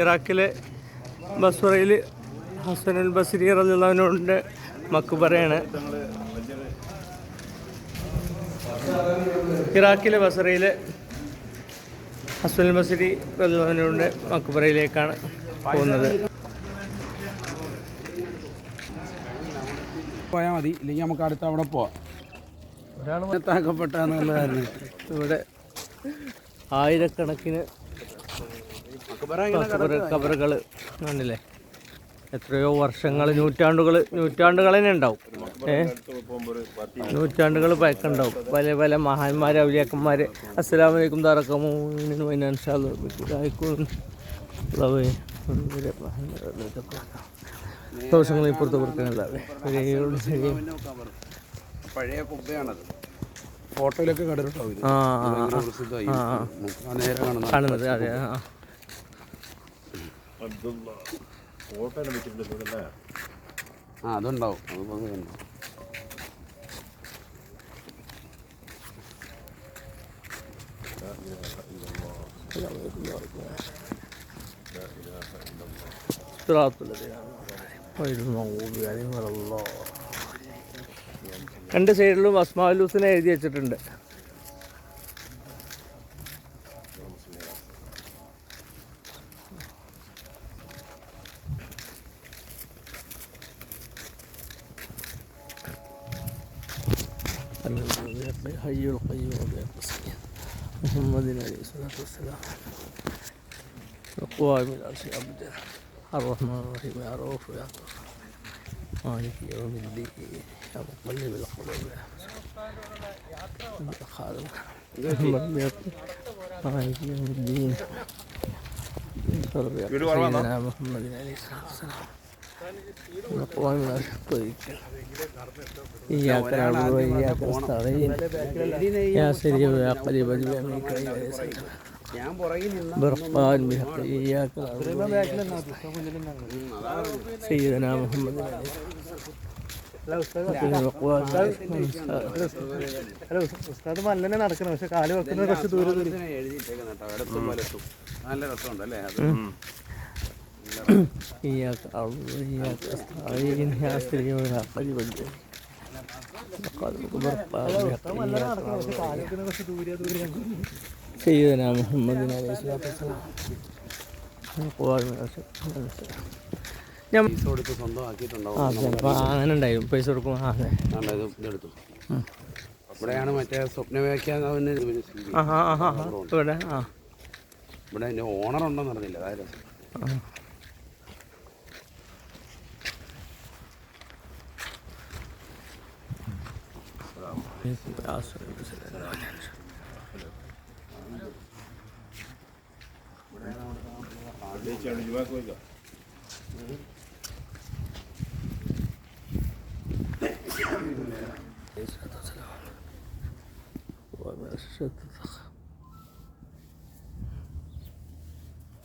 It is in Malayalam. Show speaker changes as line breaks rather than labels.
ഇറാഖിലെ ബസ്വറയിൽ ഹസനുൽ ബസരി റലിള്ളവനോടിന്റെ മക്കുബറയാണ് ഇറാഖിലെ ബസറയിലെ ഹസനുൽ ബസരി റലിള്ളവനോടിന്റെ മക്കുബറയിലേക്കാണ് പോകുന്നത്.
പോയാൽ മതി. ഇല്ലെങ്കിൽ നമുക്ക് അടുത്ത് അവിടെ പോവാം. ഒരാൾ താക്കപ്പെട്ടാന്നുള്ളതായിരുന്നു
ഇവിടെ ആയിരക്കണക്കിന് കബറുകൾ കണ്ടില്ലേ? എത്രയോ വർഷങ്ങൾ നൂറ്റാണ്ടുകൾ നൂറ്റാണ്ടുകൾ തന്നെ ഉണ്ടാവും. ഏ? നൂറ്റാണ്ടുകൾ ഉണ്ടാവും പല പല മഹാന്മാർ ഔലിയാക്കന്മാർ അസ്സലാമു അലൈക്കും തറക്കമോ ദോഷങ്ങൾ ഇപ്പുറത്ത്
കുബ്ബയാണത്. ഫോട്ടോയിലൊക്കെ കണ്ടിട്ടുണ്ടാവും
കാണുന്നത് അതെ ആ.
ആ അതുണ്ടാവും. അത്
രണ്ട് സൈഡിലും അസ്മാലൂസിനെ എഴുതി വെച്ചിട്ടുണ്ട്. حي القيوم محمد عليه الصلاة والسلام القوائم العرش عبده الرحمن الرحيم يا رؤوف يا مالك يوم الدين يا مقلب القلوب يا خالق مالك يوم الدين سيدنا محمد عليه الصلاة والسلام
പോകാനുള്ള
ഈ യാത്ര ഈ യാത്ര സ്ഥലം സയ്യിദന മുഹമ്മദ്
ഹലോ ഉസ്താദ് മല്ലനെ നടക്കണം പക്ഷെ കാൽ വെക്കുന്ന കുറച്ച് ദൂരം
നല്ല രസമുണ്ട് അല്ലേ
إياك أعبد وإياك أستعين يا سريع يا قريب قلبك برقان بحق إياك نعبد
കാല് വെക്കുന്നത് കുറച്ച് ദൂരെ ദൂരെ
سيدنا محمد عليه الصلاة والسلام القوائم العشر ഞാൻ
പൈസ കൊടുത്ത് സ്വന്തമാക്കിയിട്ടുണ്ടാവും
ആ 没要说，又不是
来了天时。啊，得
着一百左右。嗯。
没事，都这样了。
我那是。